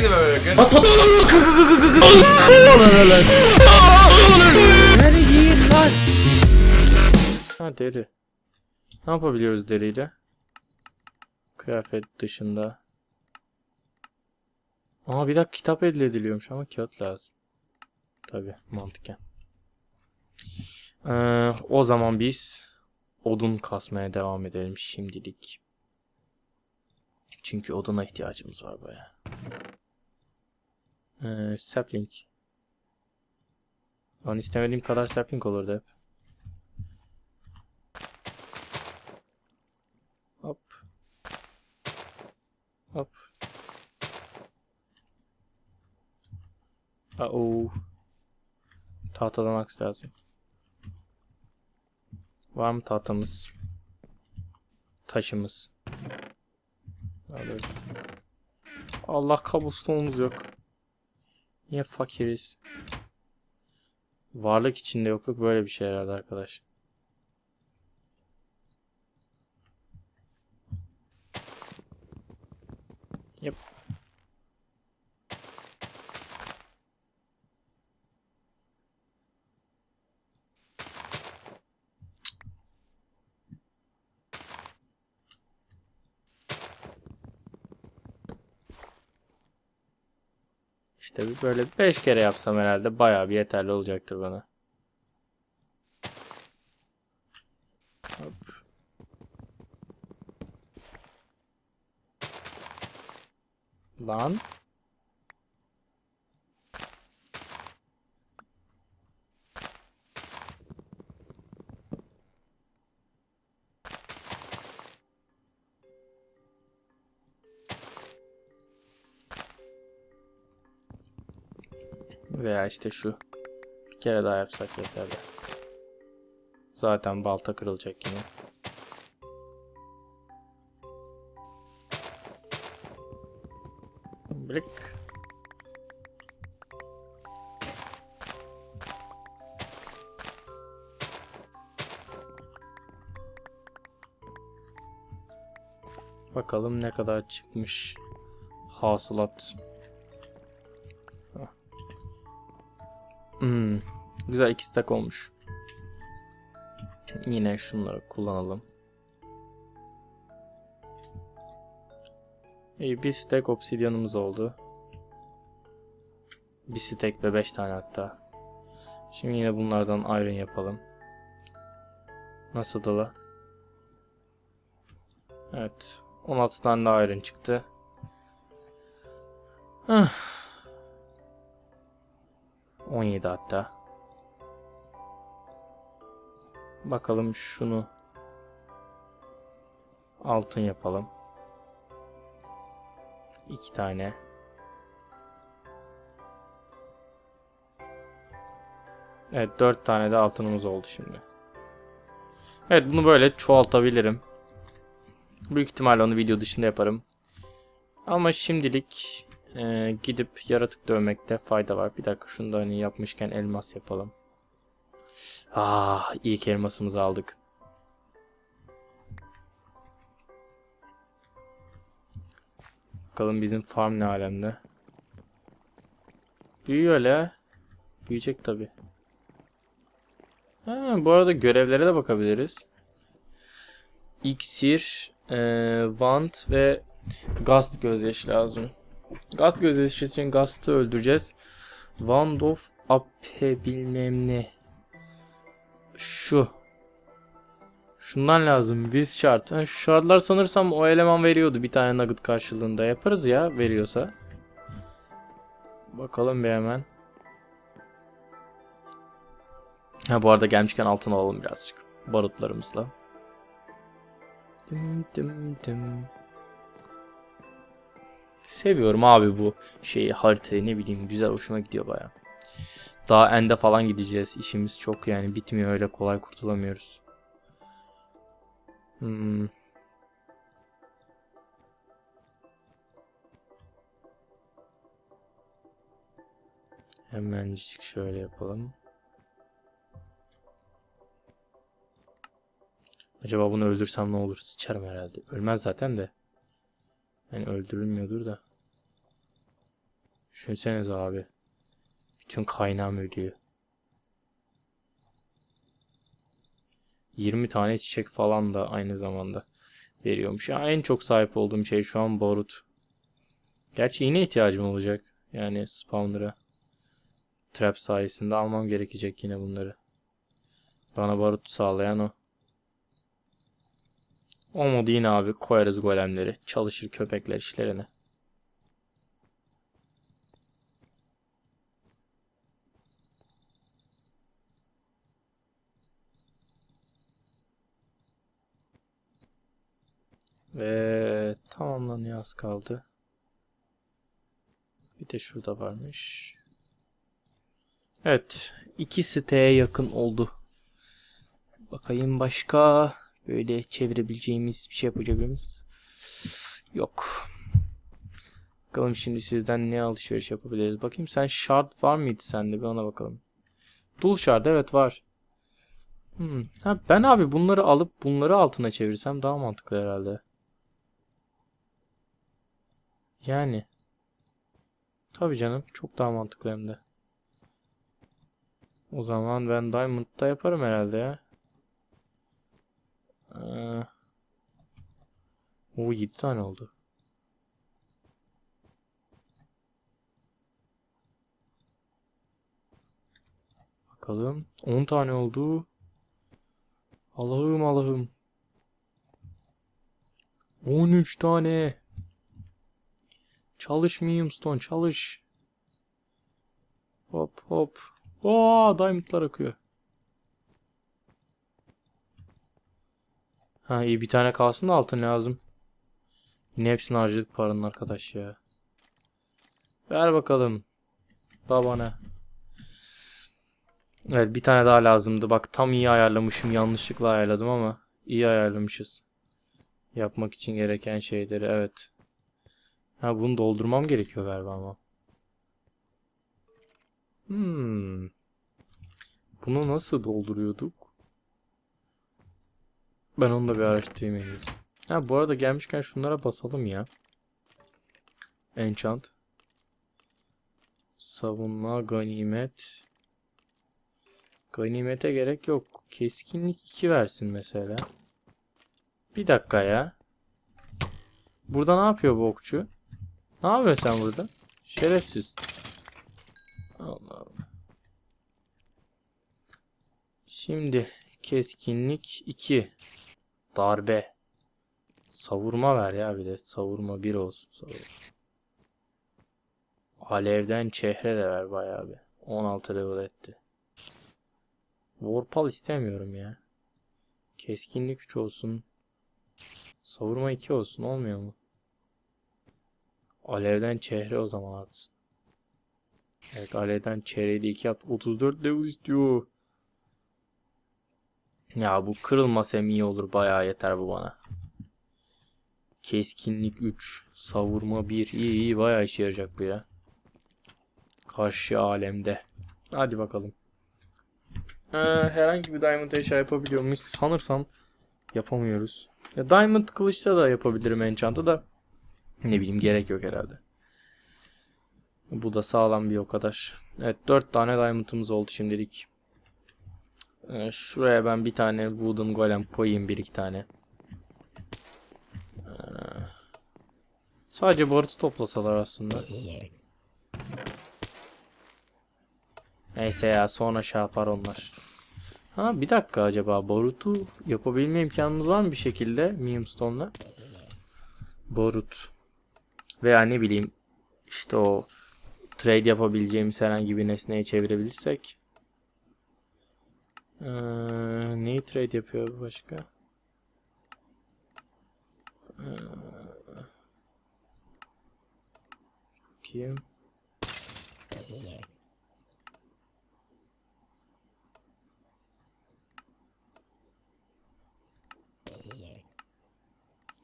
Herkese böyle bakın. Ha deri. Ne yapabiliyoruz deriyle? Kıyafet dışında. Aa bir dakika kitap elde ediliyormuş ama kağıt lazım. Tabi mantıken. Ee, o zaman biz odun kasmaya devam edelim şimdilik. Çünkü oduna ihtiyacımız var baya. Ee, sapling. Lan istemediğim kadar sapling olurdu hep. Hop. Hop. Uh Tahtadan aks lazım. Var mı tahtamız? Taşımız. Alıyoruz. Allah kabustonumuz yok. Niye fakiriz? Varlık içinde yokluk böyle bir şey herhalde arkadaş. Yep. İşte böyle 5 kere yapsam herhalde bayağı bir yeterli olacaktır bana. Lan. Veya işte şu. Bir kere daha yapsak yeterli. Zaten balta kırılacak yine. Blik. Bakalım ne kadar çıkmış hasılat. Hmm, güzel iki stack olmuş. Yine şunları kullanalım. İyi bir stack obsidyanımız oldu. Bir stack ve 5 tane hatta. Şimdi yine bunlardan iron yapalım. Nasıl dala? Evet. 16 tane de iron çıktı. Ah. 17 hatta. Bakalım şunu altın yapalım. İki tane. Evet dört tane de altınımız oldu şimdi. Evet bunu böyle çoğaltabilirim. Büyük ihtimalle onu video dışında yaparım. Ama şimdilik e, gidip yaratık dövmekte fayda var. Bir dakika şunu da hani yapmışken elmas yapalım. Ah ilk elmasımızı aldık. Bakalım bizim farm ne alemde. Büyüyor la. Büyüyecek tabi. Bu arada görevlere de bakabiliriz. İksir, e, Vant ve Gast gözyaşı lazım. Gast gözyaşı için Gast'ı öldüreceğiz. Wand of Ape bilmem ne. Şu. Şundan lazım. Biz şart. Ha, şu şartlar sanırsam o eleman veriyordu bir tane nugget karşılığında. Yaparız ya veriyorsa. Bakalım bir hemen. Ha bu arada gelmişken altın alalım birazcık. Barutlarımızla. Dım dım dım. Seviyorum abi bu şeyi haritayı ne bileyim güzel hoşuma gidiyor baya. Daha ende falan gideceğiz. İşimiz çok yani bitmiyor öyle kolay kurtulamıyoruz. Hmm. Hemencik şöyle yapalım. Acaba bunu öldürsem ne olur? Sıçarım herhalde. Ölmez zaten de. Yani öldürülmüyordur da. Düşünsenize abi. Bütün kaynağım ödüyor. 20 tane çiçek falan da aynı zamanda veriyormuş. Ya en çok sahip olduğum şey şu an barut. Gerçi yine ihtiyacım olacak. Yani spawner'a. Trap sayesinde almam gerekecek yine bunları. Bana barut sağlayan o. Olmadı yine abi koyarız golemleri. Çalışır köpekler işlerine. Ve tamamlanıyor az kaldı. Bir de şurada varmış. Evet. iki siteye yakın oldu. Bakayım başka böyle çevirebileceğimiz bir şey yapabileceğimiz yok. Bakalım şimdi sizden ne alışveriş yapabiliriz. Bakayım sen shard var mıydı sende bir ona bakalım. Dul shard evet var. Hmm. Ha, ben abi bunları alıp bunları altına çevirsem daha mantıklı herhalde. Yani. Tabii canım. Çok daha mantıklı hem de. O zaman ben Diamond'da yaparım herhalde ya. Ee, o 7 tane oldu. Bakalım. 10 tane oldu. Allah'ım Allah'ım. 13 tane. Çalış Stone çalış. Hop hop. Oo diamondlar akıyor. Ha iyi bir tane kalsın da altın lazım. Yine hepsini harcadık paranın arkadaş ya. Ver bakalım. Babana. Evet bir tane daha lazımdı. Bak tam iyi ayarlamışım. Yanlışlıkla ayarladım ama iyi ayarlamışız. Yapmak için gereken şeyleri evet. Ha bunu doldurmam gerekiyor galiba ama. Hmm. Bunu nasıl dolduruyorduk? Ben onu da bir araştırayım en. Ha bu arada gelmişken şunlara basalım ya. Enchant. Savunma, ganimet. Ganimete gerek yok. Keskinlik 2 versin mesela. Bir dakika ya. Burada ne yapıyor bu okçu? Ne yapıyorsun sen burada? Şerefsiz. Allah Allah. Şimdi keskinlik 2. Darbe. Savurma ver ya bir de. Savurma 1 olsun. Savurma. Alevden çehre de ver bayağı bir. 16 level etti. Warpal istemiyorum ya. Keskinlik 3 olsun. Savurma 2 olsun olmuyor mu? Alevden çehre o zaman atsın. Evet alevden çehreyi de 2 yaptı. 34 level istiyor. Ya bu kırılmasam iyi olur. Bayağı yeter bu bana. Keskinlik 3. Savurma 1. İyi iyi bayağı işe yarayacak bu ya. Karşı alemde. Hadi bakalım. Ee, herhangi bir diamond eşya yapabiliyor muyuz? Sanırsam yapamıyoruz. Ya diamond kılıçta da yapabilirim enchant'ı da. Ne bileyim gerek yok herhalde. Bu da sağlam bir o kadar. Evet 4 tane diamond'ımız oldu şimdilik. Ee, şuraya ben bir tane wooden golem koyayım bir iki tane. Ee, sadece barut toplasalar aslında. Neyse ya sonra şey yapar onlar. Ha bir dakika acaba barutu yapabilme imkanımız var mı bir şekilde Mimstone'la? Barut. Veya ne bileyim işte o trade yapabileceğimiz herhangi bir nesneye çevirebilirsek. Ee, neyi trade yapıyor başka? Ee, bakayım.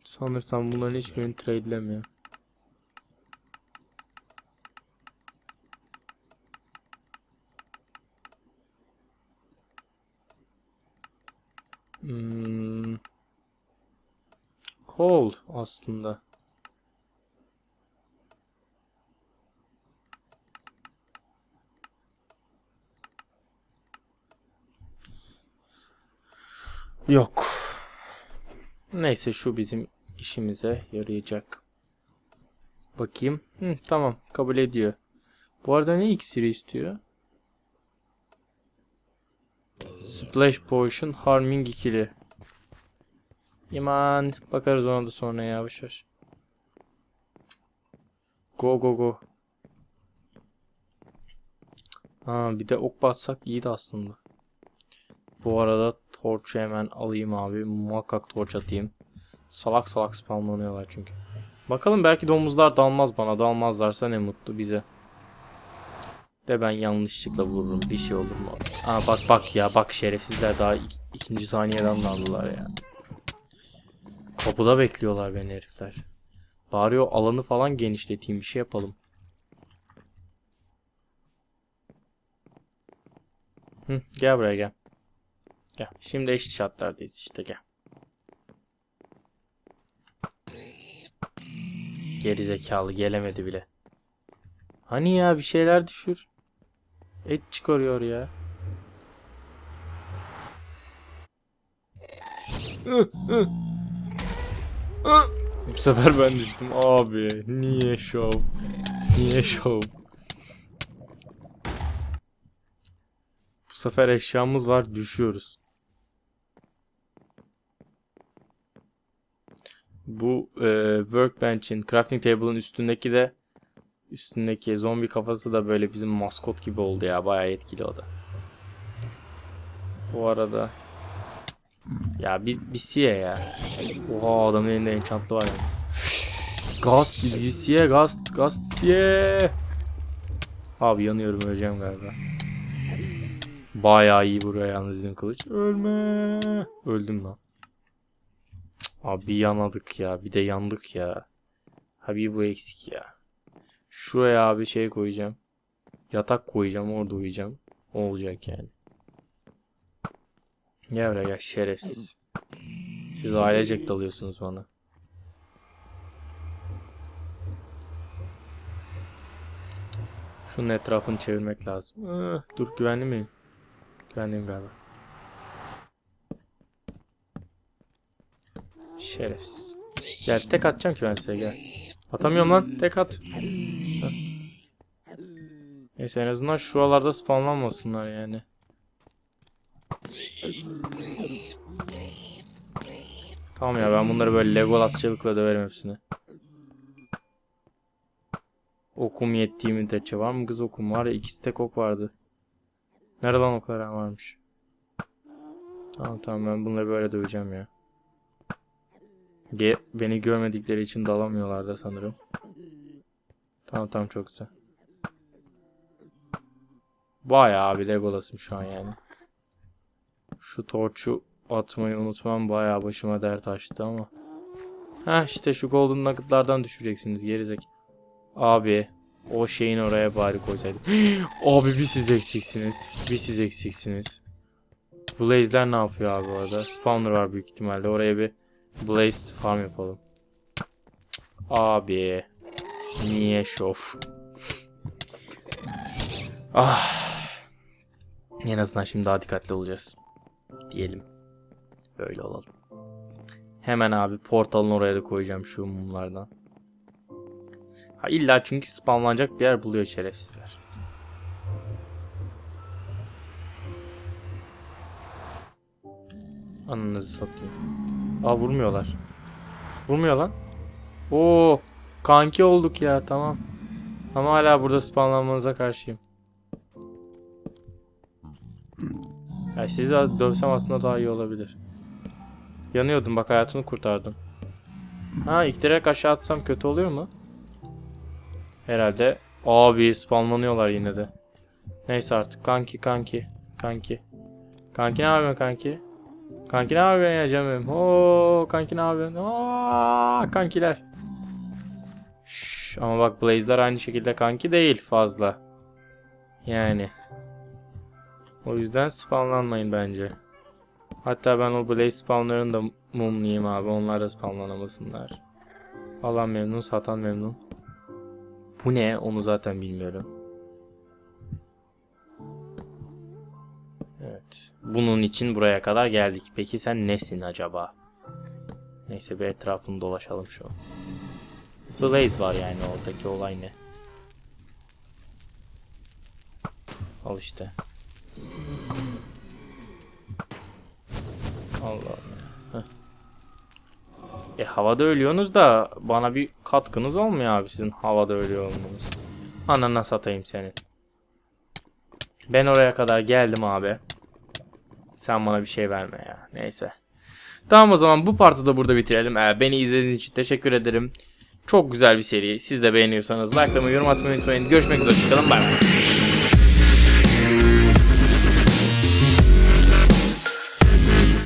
Sanırsam bunların hiçbirini trade'lemiyor. Coal aslında. Yok. Neyse şu bizim işimize yarayacak. Bakayım. Hı, tamam kabul ediyor. Bu arada ne iksiri istiyor? Splash Potion Harming ikili. İman bakarız ona da sonra yavaş yavaş. Go go go. Ha bir de ok batsak iyiydi aslında. Bu arada torçu hemen alayım abi. Muhakkak torç atayım. Salak salak spamlanıyorlar çünkü. Bakalım belki domuzlar dalmaz bana. Dalmazlarsa ne mutlu bize. De ben yanlışlıkla vururum. Bir şey olur mu? Aa bak bak ya bak şerefsizler daha ik- ikinci saniyeden daldılar ya. Kapıda bekliyorlar beni herifler. Bari o alanı falan genişleteyim bir şey yapalım. Hı, gel buraya gel. Gel. Şimdi eşit şartlardayız işte gel. Geri zekalı gelemedi bile. Hani ya bir şeyler düşür. Et çıkarıyor ya. Bu sefer ben düştüm abi. Niye şov? Niye şov? Bu sefer eşyamız var düşüyoruz. Bu e, workbench'in crafting table'ın üstündeki de üstündeki zombi kafası da böyle bizim maskot gibi oldu ya. Bayağı etkili o da. Bu arada ya bir, bir siye ya. Oha adamın elinde enchantlı var yani. Gast bir siye gast gast siye. Abi yanıyorum öleceğim galiba. Bayağı iyi buraya yalnız bizim kılıç. Ölme. Öldüm lan. Abi yanadık ya. Bir de yandık ya. Abi bu eksik ya. Şuraya abi şey koyacağım. Yatak koyacağım orada uyuyacağım. Olacak yani. Gel buraya şerefsiz. Siz ailecek dalıyorsunuz bana. Şunun etrafını çevirmek lazım. Ah, dur güvenli miyim? Güvenliyim galiba. Şerefsiz. Gel tek atacağım ki ben size gel. Atamıyorum lan tek at. Neyse en azından şuralarda spawnlanmasınlar yani. Tamam ya ben bunları böyle Legolasçılıkla döverim hepsini. Okum yettiği müddetçe var mı kız okum var ya ikisi tek ok vardı. Nereden oklar varmış. Tamam tamam ben bunları böyle döveceğim ya. Ge beni görmedikleri için dalamıyorlar da sanırım. Tamam tamam çok güzel. Bayağı abi Legolas'ım şu an yani. Şu torçu atmayı unutmam bayağı başıma dert açtı ama. Ha işte şu golden nuggetlardan düşüreceksiniz gerizek. Abi o şeyin oraya bari koysaydım. abi bir siz eksiksiniz. Bir siz eksiksiniz. Blaze'ler ne yapıyor abi orada? Spawner var büyük ihtimalle. Oraya bir Blaze farm yapalım. Abi. Niye şov? ah. En azından şimdi daha dikkatli olacağız. Diyelim. Böyle olalım. Hemen abi portalın oraya da koyacağım şu mumlardan. Ha illa çünkü spamlanacak bir yer buluyor şerefsizler. Ananızı satayım. Aa vurmuyorlar. Vurmuyor lan. Oo kanki olduk ya tamam. Ama hala burada spamlanmanıza karşıyım. Ya sizi dövsem aslında daha iyi olabilir. Yanıyordum bak hayatını kurtardım. Ha iktirerek aşağı atsam kötü oluyor mu? Herhalde. Abi spamlanıyorlar yine de. Neyse artık kanki kanki. Kanki. Kanki ne yapıyorsun kanki? Kanki ne yapıyorsun ya canım? Oo kanki ne yapıyorsun? Aa kankiler. Şş, ama bak Blaze'ler aynı şekilde kanki değil fazla. Yani. O yüzden spawnlanmayın bence. Hatta ben o Blaze spawnlarını da mumlayayım abi. Onlar da spawnlanamasınlar. Alan memnun, satan memnun. Bu ne? Onu zaten bilmiyorum. Evet. bunun için buraya kadar geldik. Peki sen nesin acaba? Neyse bir etrafını dolaşalım şu. Blaze var yani oradaki olay ne? Al işte. Allah'ım ya. Heh. E havada ölüyorsunuz da bana bir katkınız olmuyor abi sizin havada ölüyor olmanız. Anana satayım senin. Ben oraya kadar geldim abi. Sen bana bir şey verme ya. Neyse. Tamam o zaman bu partı da burada bitirelim. Ee, beni izlediğiniz için teşekkür ederim. Çok güzel bir seri. Siz de beğeniyorsanız likelamayı, yorum atmayı unutmayın. Görüşmek üzere. Hoşçakalın. Bay bay.